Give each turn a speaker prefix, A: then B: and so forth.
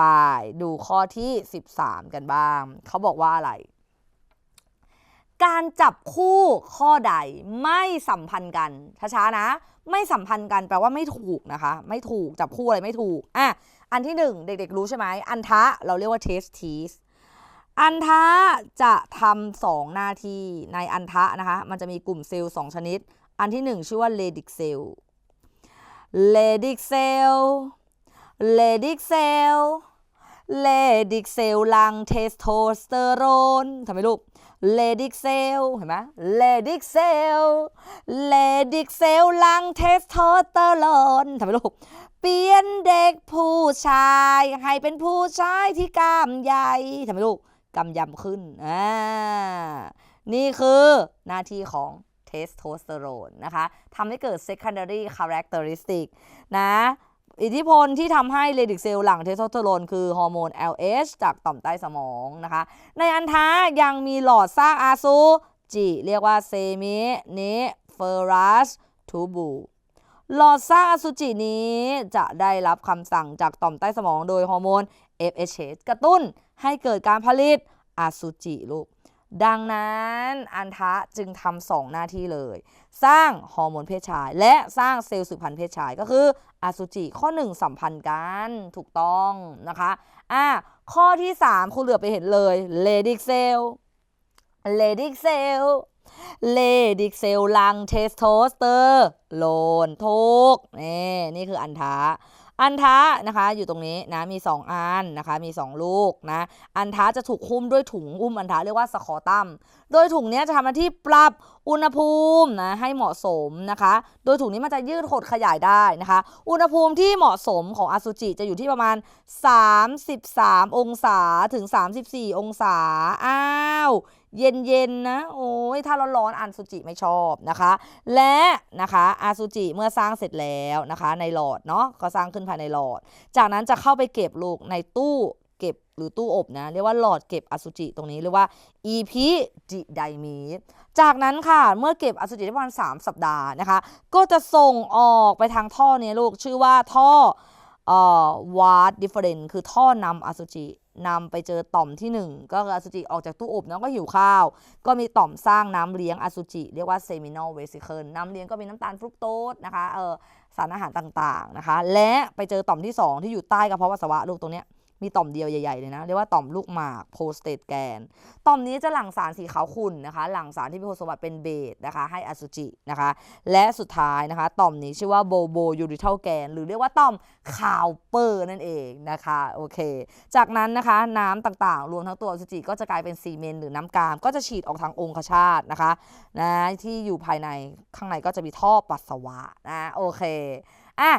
A: ไปดูข้อที่ 13 กันบ้าง เขาบอกว่าอะไร การจับคู่ข้อใดไม่สัมพันธ์กัน ช้าๆนะ ไม่สัมพันธ์กันแปลว่าไม่ถูกนะคะ ไม่ถูกจับคู่อะไรไม่ถูกอะอันที่หนึ่งเด็กๆรู้ใช่ไหมอันทะเราเรียกว่า test tease อันทะจะทำสองหน้าที่ในอันทะนะคะ มันจะมีกลุ่มเซลล์สองชนิด อันที่หนึ่งชื่อว่า Leydig cell Leydig cell Leydig cell Leydig cell หลั เลดิกเซลลังเทสโทสเตอโรนทำไมลูก Leydig cell เห็นไหม Leydig cell Leydig cell หลังเทสโทสเตอโรนทำไมลูกเปลี่ยนเด็กผู้ชาย ให้เป็นผู้ชายที่กล้ามใหญ่ทำไมลูกกำยำขึ้นอ่านี่คือหน้าที่ของเทสโทสเตอโรนนะคะทำให้เกิด secondary characteristic นะ อิทธิพลที่ทำให้เรดิกเซลหลั่งเทสโทสเตอโรนคือฮอร์โมน LH จากต่อมใต้สมองนะคะ ในอันท้ายังมีหลอดสร้างอาซูจิเรียกว่าเซมินิเฟรัสทูบูหลอดสร้างอสุจินี้จะได้รับคำสั่งจากต่อมใต้สมองโดยฮอร์โมน FSH กระตุ้นให้เกิดการผลิตอสุจิลูก ดังนั้นอันทะจึงทำสองหน้าที่เลย สร้างฮอร์โมนเพศชาย และสร้างเซลล์สืบพันธุ์เพศชายก็คืออสุจิข้อ 1 สัมพันธ์กันถูกต้องนะคะอะข้อที่ 3 คุณเหลือไปเห็นเลย Leydig cell Leydig cell เลดิกเซลลังเทสโทสเตอร์โลนทุกนี่นี่คืออันทะ อันทะนะคะอยู่ตรงนี้นะมี 2 อันนะคะมี 2 ลูกนะอันทะจะถูกหุ้มด้วยถุงอุ้มอันทะเรียกว่าสคอตัมโดยถุงนี้จะทำหน้าที่ปรับอุณหภูมินะให้เหมาะสมนะคะ โดยถุงนี้มันจะยืดหดขยายได้นะคะ อุณหภูมิที่เหมาะสมของอสุจิจะอยู่ที่ประมาณ 33 องศาถึง 34 องศาอ้าวเย็นๆนะโอ้ยถ้าร้อนๆอันสุจิไม่ชอบนะคะ และนะคะอาซูจิเมื่อสร้างเสร็จแล้วนะคะ ในหลอดเนาะก็สร้างขึ้นภายในหลอด จากนั้นจะเข้าไปเก็บลูกในตู้เก็บหรือตู้อบนะ เรียกว่าหลอดเก็บอสุจิตรงนี้เรียกว่า EP จิไดมีจากนั้นค่ะเมื่อเก็บอสุจิได้ประมาณ3สัปดาห์นะคะ ก็จะส่งออกไปทางท่อนี้ลูกชื่อว่าท่อ วาร์ดดิเฟอเรนคือท่อนำอสุจินำไปเจอต่อมที่ 1 ก็คืออสุจิออกจากตู้อบแล้วก็หิวข้าว ก็มีต่อมสร้างน้ำเลี้ยงอสุจิ เรียกว่าเซมินอลเวสิเคิลน้ำเลี้ยงก็มีน้ำตาลฟรุกโตสนะคะเออสารอาหารต่างๆนะคะ และไปเจอต่อมที่ 2 ที่อยู่ใต้กระเพาะปัสสาวะลูกตรงเนี้ย มีต่อมเดียวใหญ่ๆเลยนะ เรียกว่าต่อมลูกหมากโพสเตตแกน ต่อมนี้จะหลั่งสารสีขาวขุ่นนะคะ หลั่งสารที่มีคุณสมบัติเป็นเบสนะคะ ให้อสุจินะคะ และสุดท้ายนะคะ ต่อมนี้ชื่อว่าโบโบยูริเทลแกน หรือเรียกว่าต่อมคาวเปอร์นั่นเองนะคะ โอเค จากนั้นนะคะน้ำต่างๆ รวมทั้งตัวอสุจิก็จะกลายเป็นซีเมนต์หรือน้ำกาม ก็จะฉีดออกทางองคชาตนะคะนะที่อยู่ภายในข้างในก็จะมีท่อปัสสาวะนะ โอเค อะ